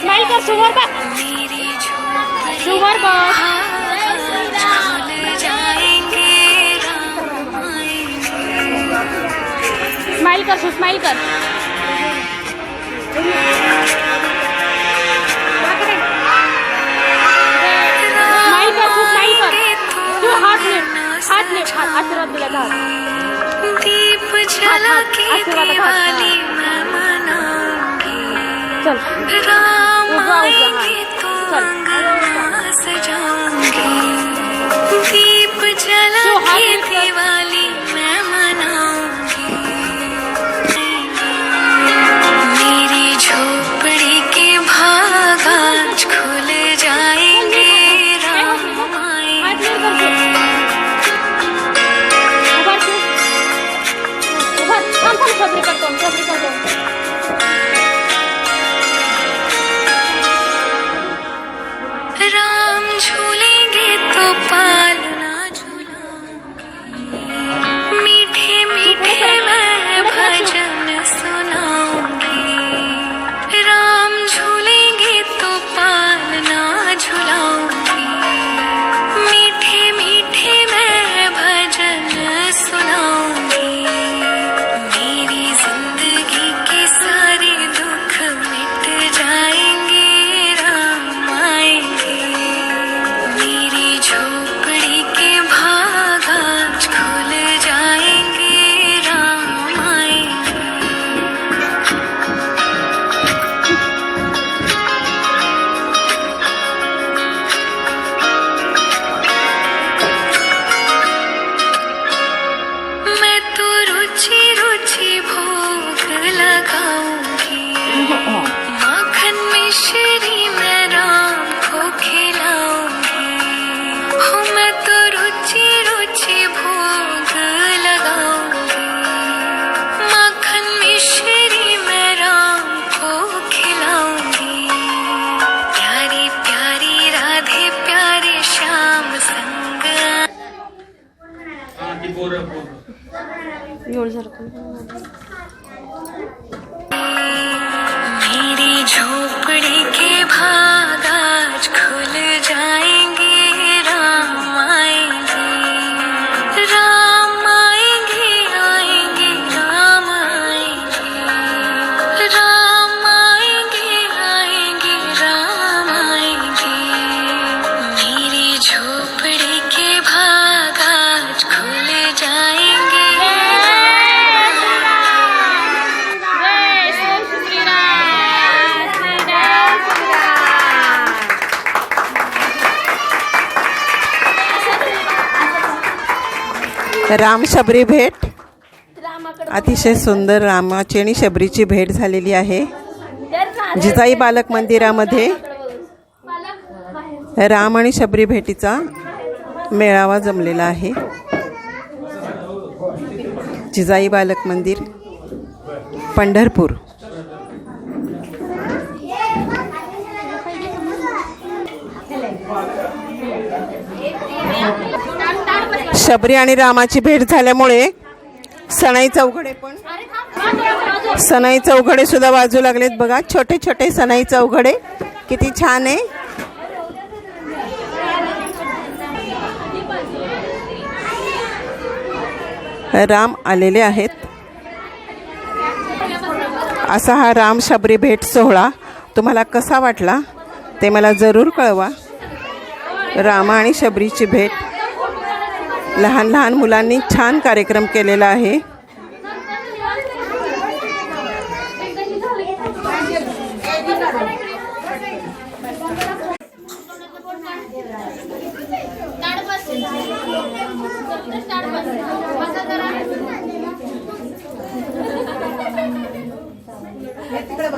Smile कर सुवर का सुवर का स्माइल कर स्माइल कर. आशीर्वाद दिला दीप जला के दिवाली मैं मनाऊंगी। राम आएंगे ঝোলঝাল করে। राम शबरी भेट. अतिशय सुंदर रामाची आणि शबरीची भेट झालेली आहे. जिजाई बालक मंदिरामध्ये राम आणि शबरी भेटीचा मेळावा जमलेला आहे. जिजाई बालक मंदिर पंढरपूर. शबरी आणि रामाची भेट झाल्यामुळे सणाई चौघडे पण सनाई चौघडे सुद्धा वाजू लागलेत. बघा छोटे छोटे सनाई चौघडे. किती छान आहे. राम आलेले आहेत. असा हा राम शबरी भेट सोहळा. तुम्हाला कसा वाटला ते मला जरूर कळवा. रामा आणि शबरीची भेट. लहान लहान मुलांनी छान कार्यक्रम केलेला आहे. तिकडे